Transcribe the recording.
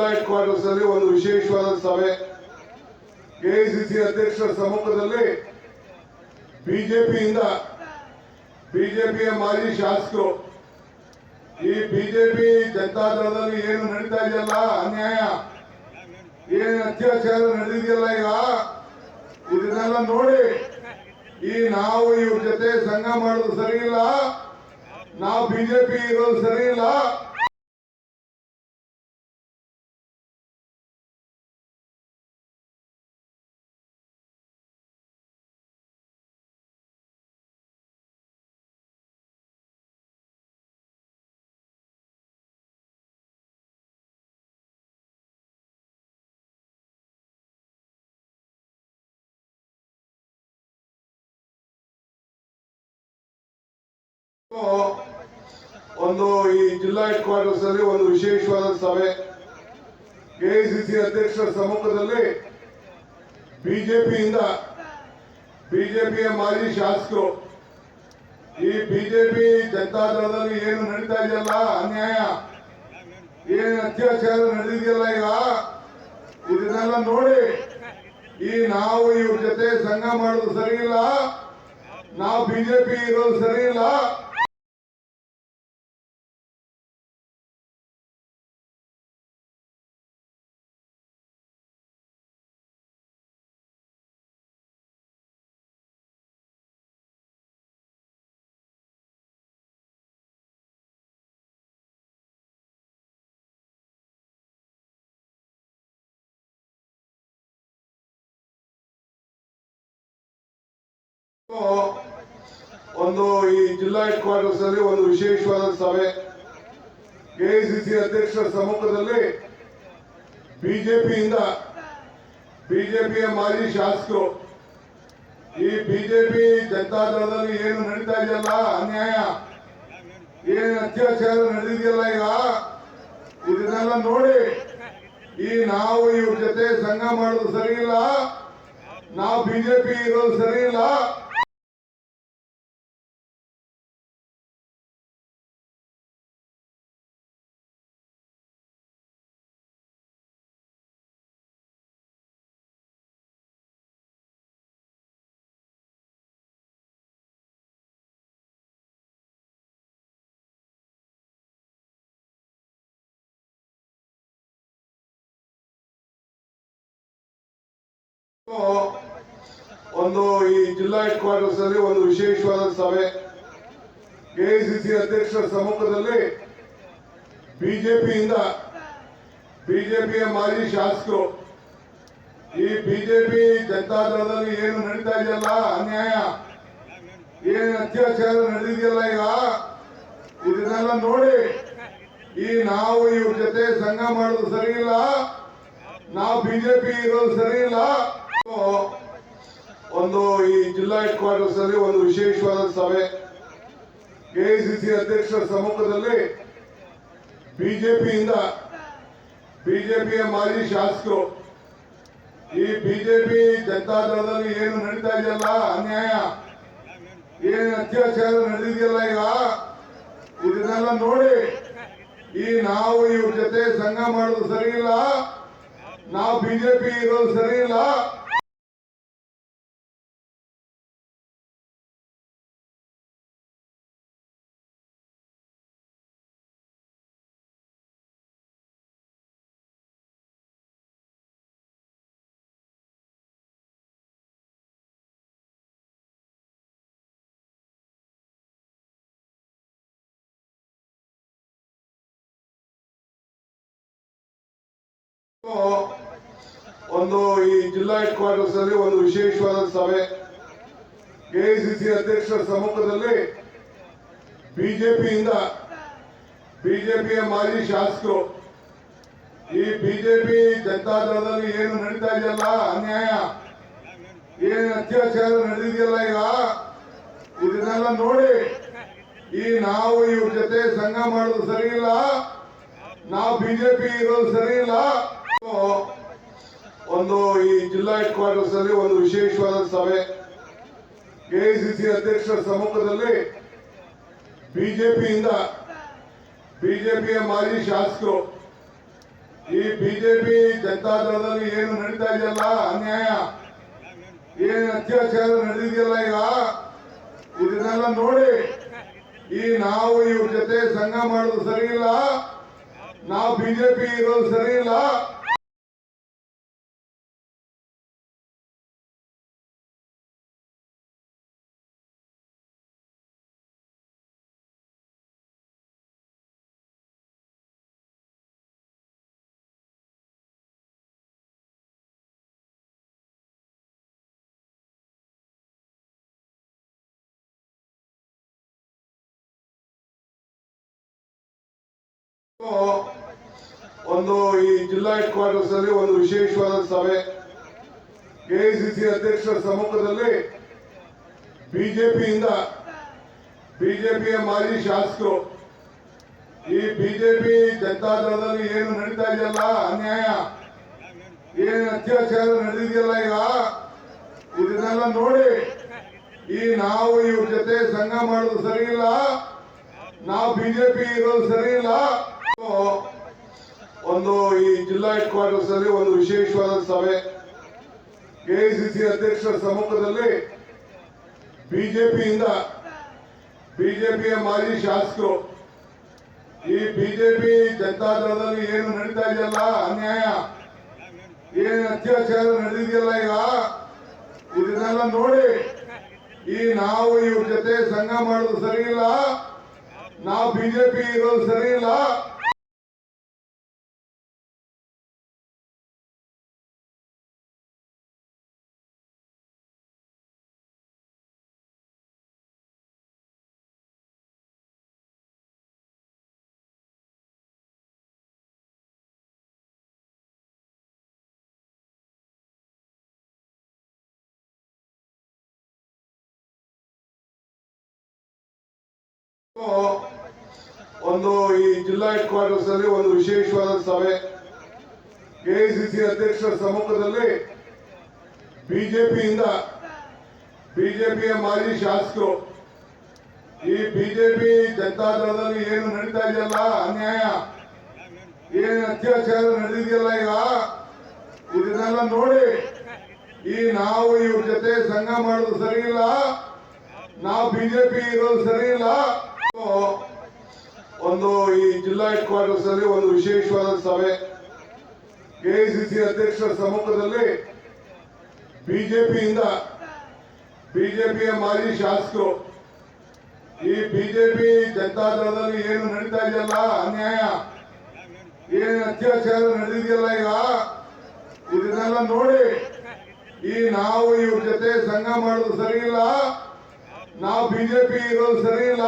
ಜಿಲ್ಲಾ head quarters ಅಲ್ಲಿ ಒಂದು ವಿಶೇಷವಾದ ಸಭೆ. ಕೆಐಸಿಸಿ ಅಧ್ಯಕ್ಷರ ಸಮ್ಮುಖದಲ್ಲಿ ಬಿಜೆಪಿಯಿಂದ ಬಿಜೆಪಿಯ ಮಾಜಿ ಶಾಸಕರು, ಈ ಬಿಜೆಪಿ ಜನತಾದಳದಲ್ಲಿ ಏನು ನಡೀತಾ ಇದೆಯಲ್ಲ? ಅನ್ಯಾಯ. ಏನು ಅತ್ಯಾಚಾರ ನಡೆದಿದೆಯಲ್ಲ ಈಗ? ಇದನ್ನೆಲ್ಲ ನೋಡಿ, ಈ ನಾವು ಇವ್ರ ಜೊತೆ ಸಂಘ ಮಾಡೋದು ಸರಿ ಇಲ್ಲ, ನಾವು ಬಿಜೆಪಿ ಇರೋದು ಸರಿ ಇಲ್ಲ ಒಂದು ಈ ಜಿಲ್ಲಾ ಹೆಡ್ ಕ್ವಾರ್ಟರ್ಸ್ ಅಲ್ಲಿ ಒಂದು ವಿಶೇಷವಾದ ಸಭೆ. ಕೆಐಸಿಸಿ ಅಧ್ಯಕ್ಷರ ಸಮ್ಮುಖದಲ್ಲಿ ಬಿಜೆಪಿಯಿಂದ ಬಿಜೆಪಿಯ ಮಾಜಿ ಶಾಸಕರು, ಈ ಬಿಜೆಪಿ ಜನತಾದಳದಲ್ಲಿ ಏನು ನಡೀತಾ ಇದೆಯಲ್ಲ? ಅನ್ಯಾಯ? ಏನು ಅತ್ಯಾಚಾರ ನಡೆದಿದೆಯಲ್ಲ ಈಗ? ಇದನ್ನೆಲ್ಲ ನೋಡಿ, ಈ ನಾವು ಇವ್ರ ಜೊತೆ ಸಂಘ ಮಾಡೋದು ಸರಿ ಇಲ್ಲ, ನಾವು ಬಿಜೆಪಿ ಇರೋದು ಸರಿ ಇಲ್ಲ ಒಂದು ಈ ಜಿಲ್ಲಾ ಹೆಡ್ ಕ್ವಾರ್ಟರ್ಸ್ ಅಲ್ಲಿ ಒಂದು ವಿಶೇಷವಾದ ಸಭೆ. ಕೆಐಸಿಸಿ ಅಧ್ಯಕ್ಷರ ಸಮ್ಮುಖದಲ್ಲಿ ಬಿಜೆಪಿಯಿಂದ ಬಿಜೆಪಿಯ ಮಾಜಿ ಶಾಸಕರು, ಈ ಬಿಜೆಪಿ ಜನತಾದಳದಲ್ಲಿ ಏನು ನಡೀತಾ ಇದೆಯಲ್ಲ, ಅನ್ಯಾಯ? ಏನು ಅತ್ಯಾಚಾರ ನಡೆದಿದೆಯಲ್ಲ ಈಗ? ಇದನ್ನೆಲ್ಲ ನೋಡಿ, ಈ ನಾವು ಇವ್ರ ಜೊತೆ ಸಂಘ ಮಾಡೋದು ಸರಿ ಇಲ್ಲ, ನಾವು ಬಿಜೆಪಿ ಇರೋದು ಸರಿ ಇಲ್ಲ ಒಂದು ಈ ಜಿಲ್ಲಾ ಹೆಡ್ ಕ್ವಾರ್ಟರ್ಸ್ ಅಲ್ಲಿ ಒಂದು ವಿಶೇಷವಾದ ಸಭೆ. ಕೆಐಸಿಸಿ ಅಧ್ಯಕ್ಷರ ಸಮ್ಮುಖದಲ್ಲಿ ಬಿಜೆಪಿಯಿಂದ ಬಿಜೆಪಿಯ ಮಾಜಿ ಶಾಸಕರು. ಈ ಬಿಜೆಪಿ ಜನತಾದಳದಲ್ಲಿ ಏನು ನಡೀತಾ ಇದೆಯಲ್ಲ? ಅನ್ಯಾಯ. ಏನು ಅತ್ಯಾಚಾರ ನಡೆದಿದೆಯಲ್ಲ ಈಗ? ಇದನ್ನೆಲ್ಲ ನೋಡಿ. ಈ ನಾವು ಇವ್ರ ಜೊತೆ ಸಂಘ ಮಾಡೋದು ಸರಿ ಇಲ್ಲ. ನಾವು ಬಿಜೆಪಿ ಇರೋದು ಸರಿ ಇಲ್ಲ. ಒಂದು ಈ ಜಿಲ್ಲಾ ಹೆಡ್ ಕ್ವಾರ್ಟರ್ಸ್ ಅಲ್ಲಿ ಒಂದು ವಿಶೇಷವಾದ ಸಭೆ. ಕೆಐಸಿಸಿ ಅಧ್ಯಕ್ಷರ ಸಮ್ಮುಖದಲ್ಲಿ ಬಿಜೆಪಿಯಿಂದ ಬಿಜೆಪಿಯ ಮಾಜಿ ಶಾಸಕರು, ಈ ಬಿಜೆಪಿ ಜನತಾದಳದಲ್ಲಿ ಏನು ನಡೀತಾ ಇದೆಯಲ್ಲ, ಅನ್ಯಾಯ? ಏನು ಅತ್ಯಾಚಾರ ನಡೆದಿದೆಯಲ್ಲ ಈಗ? ಇದನ್ನೆಲ್ಲ ನೋಡಿ, ಈ ನಾವು ಇವ್ರ ಜೊತೆ ಸಂಘ ಮಾಡೋದು ಸರಿ ಇಲ್ಲ, ನಾವು ಬಿಜೆಪಿ ಇರೋದು ಸರಿ ಇಲ್ಲ ಒಂದು ಈ ಜಿಲ್ಲಾ ಹೆಡ್ ಕ್ವಾರ್ಟರ್ಸ್ ಅಲ್ಲಿ ಒಂದು ವಿಶೇಷವಾದ ಸಭೆ. ಕೆಐಸಿಸಿ ಅಧ್ಯಕ್ಷರ ಸಮ್ಮುಖದಲ್ಲಿ ಬಿಜೆಪಿಯಿಂದ ಬಿಜೆಪಿಯ ಮಾಜಿ ಶಾಸಕರು, ಈ ಬಿಜೆಪಿ ಜನತಾದಳದಲ್ಲಿ ಏನು ನಡೀತಾ ಇದೆಯಲ್ಲ, ಅನ್ಯಾಯ? ಏನು ಅತ್ಯಾಚಾರ ನಡೆದಿದೆಯಲ್ಲ ಈಗ? ಇದನ್ನೆಲ್ಲ ನೋಡಿ, ಈ ನಾವು ಇವ್ರ ಜೊತೆ ಸಂಘ ಮಾಡೋದು ಸರಿ ಇಲ್ಲ, ನಾವು ಬಿಜೆಪಿ ಇರೋದು ಸರಿ ಇಲ್ಲ ಒಂದು ಈ ಜಿಲ್ಲಾ ಹೆಡ್ ಕ್ವಾರ್ಟರ್ಸ್ ಅಲ್ಲಿ ಒಂದು ವಿಶೇಷವಾದ ಸಭೆ. ಕೆಐಸಿಸಿ ಅಧ್ಯಕ್ಷರ ಸಮ್ಮುಖದಲ್ಲಿ ಬಿಜೆಪಿಯಿಂದ ಬಿಜೆಪಿಯ ಮಾಜಿ ಶಾಸಕರು, ಈ ಬಿಜೆಪಿ ಜನತಾದಳದಲ್ಲಿ ಏನು ನಡೀತಾ ಇದೆಯಲ್ಲ, ಅನ್ಯಾಯ? ಏನು ಅತ್ಯಾಚಾರ ನಡೆದಿದೆಯಲ್ಲ ಈಗ? ಇದನ್ನೆಲ್ಲ ನೋಡಿ, ಈ ನಾವು ಇವ್ರ ಜೊತೆ ಸಂಘ ಮಾಡೋದು ಸರಿ ಇಲ್ಲ, ನಾವು ಬಿಜೆಪಿ ಇರೋದು ಸರಿ ಇಲ್ಲ ಒಂದು ಈ ಜಿಲ್ಲಾ ಹೆಡ್ ಕ್ವಾರ್ಟರ್ಸ್ ಅಲ್ಲಿ ಒಂದು ವಿಶೇಷವಾದ ಸಭೆ. ಕೆಐಸಿಸಿ ಅಧ್ಯಕ್ಷರ ಸಮ್ಮುಖದಲ್ಲಿ ಬಿಜೆಪಿಯಿಂದ ಬಿಜೆಪಿಯ ಮಾಜಿ ಶಾಸಕರು, ಈ ಬಿಜೆಪಿ ಜನತಾದಳದಲ್ಲಿ ಏನು ನಡೀತಾ ಇದೆಯಲ್ಲ, ಅನ್ಯಾಯ? ಏನು ಅತ್ಯಾಚಾರ ನಡೆದಿದೆಯಲ್ಲ ಈಗ? ಇದನ್ನೆಲ್ಲ ನೋಡಿ, ಈ ನಾವು ಇವ್ರ ಜೊತೆ ಸಂಘ ಮಾಡೋದು ಸರಿ ಇಲ್ಲ, ನಾವು ಬಿಜೆಪಿ ಇರೋದು ಸರಿ ಇಲ್ಲ ಒಂದು ಈ ಜಿಲ್ಲಾ ಹೆಡ್ ಕ್ವಾರ್ಟರ್ಸ್ ಅಲ್ಲಿ ಒಂದು ವಿಶೇಷವಾದ ಸಭೆ. ಕೆಐಸಿಸಿ ಅಧ್ಯಕ್ಷರ ಸಮ್ಮುಖದಲ್ಲಿ ಬಿಜೆಪಿಯಿಂದ ಬಿಜೆಪಿಯ ಮಾಜಿ ಶಾಸಕರು. ಈ ಬಿಜೆಪಿ ಜನತಾದಳದಲ್ಲಿ ಏನು ನಡೀತಾ ಇದೆಯಲ್ಲ? ಅನ್ಯಾಯ. ಏನು ಅತ್ಯಾಚಾರ ನಡೆದಿದೆಯಲ್ಲ ಈಗ? ಇದನ್ನೆಲ್ಲ ನೋಡಿ ಈ ನಾವು ಇವ್ರ ಜೊತೆ ಸಂಘ ಮಾಡೋದು ಸರಿ ಇಲ್ಲ? ನಾವು ಬಿಜೆಪಿ ಇರೋದು ಸರಿ ಇಲ್ಲ? ಒಂದು ಈ ಜಿಲ್ಲಾ ಹೆಡ್ ಕ್ವಾರ್ಟರ್ಸ್ ಅಲ್ಲಿ ಒಂದು ವಿಶೇಷವಾದ ಸಭೆ. ಕೆಐಸಿಸಿ ಅಧ್ಯಕ್ಷರ ಸಮ್ಮುಖದಲ್ಲಿ ಬಿಜೆಪಿಯಿಂದ ಬಿಜೆಪಿಯ ಮಾಜಿ ಶಾಸಕರು, ಈ ಬಿಜೆಪಿ ಜನತಾದಳದಲ್ಲಿ ಏನು ನಡೀತಾ ಇದೆಯಲ್ಲ, ಅನ್ಯಾಯ? ಏನು ಅತ್ಯಾಚಾರ ನಡೆದಿದೆಯಲ್ಲ ಈಗ? ಇದನ್ನೆಲ್ಲ ನೋಡಿ, ಈ ನಾವು ಇವ್ರ ಜೊತೆ ಸಂಘ ಮಾಡೋದು ಸರಿ ಇಲ್ಲ, ನಾವು ಬಿಜೆಪಿ ಇರೋದು ಸರಿ ಇಲ್ಲ ಜಿಲ್ಲಾ ಹೆಡ್ ಕ್ವಾರ್ಟರ್ಸ್ ಅಲ್ಲಿ ಒಂದು ವಿಶೇಷವಾದ ಸಭೆ. ಕೆಐಸಿಸಿ ಅಧ್ಯಕ್ಷರ ಸಮ್ಮುಖದಲ್ಲಿ ಬಿಜೆಪಿಯಿಂದ ಬಿಜೆಪಿಯ ಮಾಜಿ ಶಾಸಕರು, ಈ ಬಿಜೆಪಿ ಜನತಾದಳದಲ್ಲಿ ಏನು ನಡೀತಾ ಇದೆಯಲ್ಲ, ಅನ್ಯಾಯ? ಏನು ಅತ್ಯಾಚಾರ ನಡೆದಿದೆಯಲ್ಲ ಈಗ? ಇದನ್ನೆಲ್ಲ ನೋಡಿ, ಈ ನಾವು ಇವ್ರ ಜೊತೆ ಸಂಘ ಮಾಡೋದು ಸರಿ ಇಲ್ಲ ನಾವು ಬಿಜೆಪಿ ಇರೋದು ಸರಿ ಇಲ್ಲ